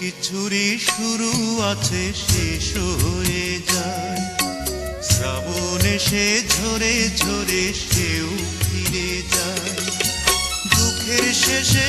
কিছুরই শুরু আছে, শেষ হয়ে যায়। শ্রাবণ এসে ঝরে ঝরে সেও ফিরে যায়। দুঃখের শেষে